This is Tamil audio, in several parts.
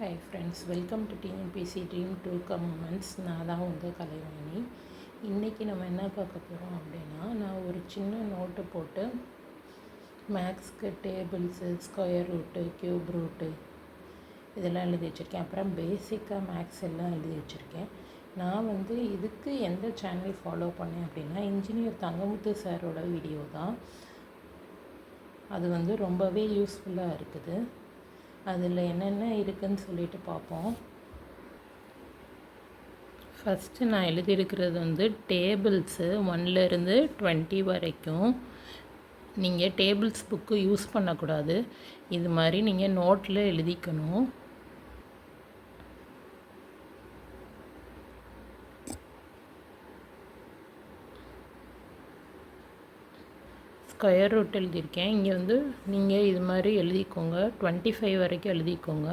Hi friends welcome to TNPSC dream to comments நான் தான் உங்கள் கலைவாணி. இன்றைக்கி நம்ம என்ன பார்க்க போகிறோம் அப்படின்னா நான் ஒரு சின்ன நோட்டு போட்டு மேக்ஸ்க்கு tables square root cube root இதெல்லாம் எழுதி வச்சுருக்கேன். அப்புறம் பேசிக்காக மேக்ஸ் எல்லாம் எழுதி வச்சுருக்கேன். நான் வந்து இதுக்கு எந்த சேனல் ஃபாலோ பண்ணேன் அப்படின்னா இன்ஜினியர் தங்கமுத்து சாரோட வீடியோ தான். அது வந்து ரொம்பவே யூஸ்ஃபுல்லாக இருக்குது. அதில் என்னென்ன இருக்குதுன்னு சொல்லிட்டு பார்ப்போம் ஃபஸ்ட்டு நான் எழுதியிருக்கிறது வந்து டேபிள்ஸு ஒன்லேருந்து டுவெண்ட்டி வரைக்கும். நீங்கள் டேபிள்ஸ் புக்கு யூஸ் பண்ணக்கூடாது. இது மாதிரி நீங்கள் நோட்டில் எழுதிக்கணும். ஸ்கொயர் ரூட் எழுதியிருக்கேன். இங்கே வந்து நீங்கள் இது மாதிரி எழுதிக்கோங்க. டுவெண்ட்டி ஃபைவ் வரைக்கும் எழுதிக்கோங்க.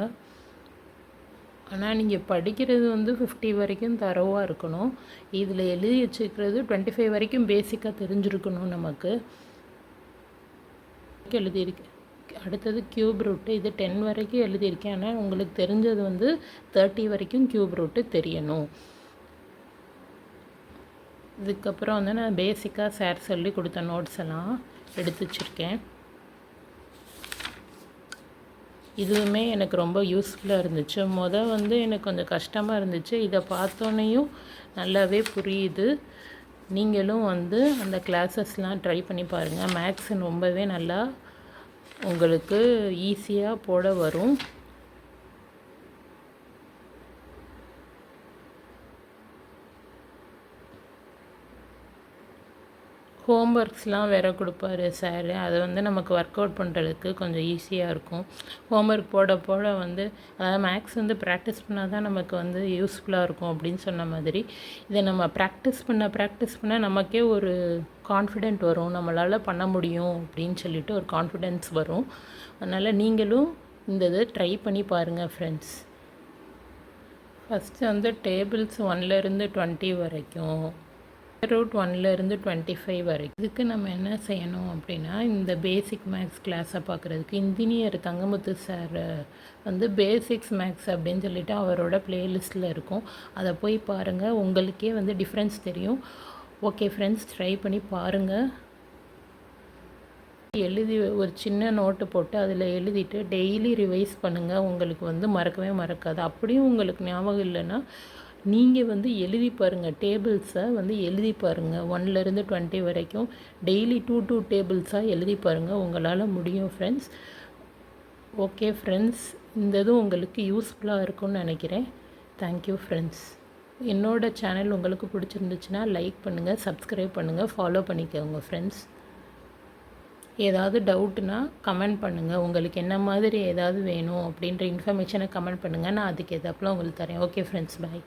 ஆனால் நீங்கள் படிக்கிறது வந்து ஃபிஃப்டி வரைக்கும் தரவாக இருக்கணும். இதில் எழுதி வச்சுக்கிறது டுவெண்ட்டி ஃபைவ் வரைக்கும் பேசிக்காக தெரிஞ்சிருக்கணும் நமக்கு. எழுதியிருக்கேன். அடுத்தது க்யூப் ரூட்டு இது டென் வரைக்கும் எழுதியிருக்கேன். ஆனால் உங்களுக்கு தெரிஞ்சது வந்து தேர்ட்டி வரைக்கும் க்யூப் ரூட்டு தெரியணும். இதுக்கப்புறம் வந்து நான் பேசிக்காக சார் சொல்லி கொடுத்த நோட்ஸ் எல்லாம் எடுத்து வச்சுருக்கேன். இதுவுமே எனக்கு ரொம்ப யூஸ்ஃபுல்லாக இருந்துச்சு. மொதல் வந்து எனக்கு கொஞ்சம் கஷ்டமாக இருந்துச்சு. இதை பார்த்தோன்னையும் நல்லாவே புரியுது. நீங்களும் வந்து அந்த கிளாஸஸ்லாம் ட்ரை பண்ணி பாருங்கள் மேக்ஸ் ரொம்பவே நல்லா உங்களுக்கு ஈஸியாக போட வரும். ஹோம் ஒர்க்ஸ்லாம் வேறு கொடுப்பாரு சார் அதை வந்து நமக்கு ஒர்க் அவுட் பண்ணுறதுக்கு கொஞ்சம் ஈஸியாக இருக்கும். ஹோம் ஒர்க் போட போட வந்து அதாவது மேக்ஸ் வந்து ப்ராக்டிஸ் பண்ணால் தான் நமக்கு வந்து யூஸ்ஃபுல்லாக இருக்கும் அப்படின்னு சொன்ன மாதிரி. இதை நம்ம ப்ராக்டிஸ் பண்ண ப்ராக்டிஸ் பண்ண நமக்கே ஒரு கான்ஃபிடென்ட் வரும். நம்மளால் பண்ண முடியும் அப்படின்னு சொல்லிட்டு ஒரு கான்ஃபிடென்ஸ் வரும். அதனால் நீங்களும் இந்த இதை ட்ரை பண்ணி பாருங்கள் ஃப்ரெண்ட்ஸ் ஃபஸ்ட்டு வந்து டேபிள்ஸ் ஒன்லேருந்து டுவெண்ட்டி வரைக்கும். ரூட் ஒன்லேருந்து டுவெண்ட்டி ஃபைவ் வரைக்கும். இதுக்கு நம்ம என்ன செய்யணும் அப்படின்னா இந்த பேசிக் மேக்ஸ் கிளாஸை பார்க்குறதுக்கு இன்ஜினியர் தங்கமுத்து சார் வந்து பேசிக்ஸ் மேக்ஸ் அப்படின்னு சொல்லிட்டு அவரோட ப்ளேலிஸ்ட்டில் இருக்கும். அதை போய் பாருங்கள் உங்களுக்கே வந்து டிஃப்ரென்ஸ் தெரியும். ஓகே ஃப்ரெண்ட்ஸ் ட்ரை பண்ணி பாருங்கள் எழுதி ஒரு சின்ன நோட்டு போட்டு அதில் எழுதிட்டு டெய்லி ரிவைஸ் பண்ணுங்கள் உங்களுக்கு வந்து மறக்கவே மறக்காது. அப்படியும் உங்களுக்கு ஞாபகம் இல்லைன்னா நீங்கள் வந்து எழுதி பாருங்கள் டேபிள்ஸை வந்து எழுதி பாருங்கள் ஒன்லேருந்து டுவெண்ட்டி வரைக்கும் டெய்லி டூ டூ டேபிள்ஸாக எழுதி பாருங்கள் உங்களால் முடியும் ஃப்ரெண்ட்ஸ் ஓகே ஃப்ரெண்ட்ஸ் இந்த இதுவும் உங்களுக்கு யூஸ்ஃபுல்லாக இருக்கும்னு நினைக்கிறேன். தேங்க்யூ ஃப்ரெண்ட்ஸ் என்னோடய சேனல் உங்களுக்கு பிடிச்சிருந்துச்சுன்னா லைக் பண்ணுங்கள் சப்ஸ்கிரைப் பண்ணுங்கள் ஃபாலோ பண்ணிக்கோங்க ஃப்ரெண்ட்ஸ் ஏதாவது டவுட்னா கமெண்ட் பண்ணுங்கள் உங்களுக்கு என்ன மாதிரி ஏதாவது வேணும் அப்படின்ற இன்ஃபர்மேஷனை கமெண்ட் பண்ணுங்கள் நான் அதுக்கு எதாப்பெல்லாம் உங்களுக்கு தரேன். Okay friends bye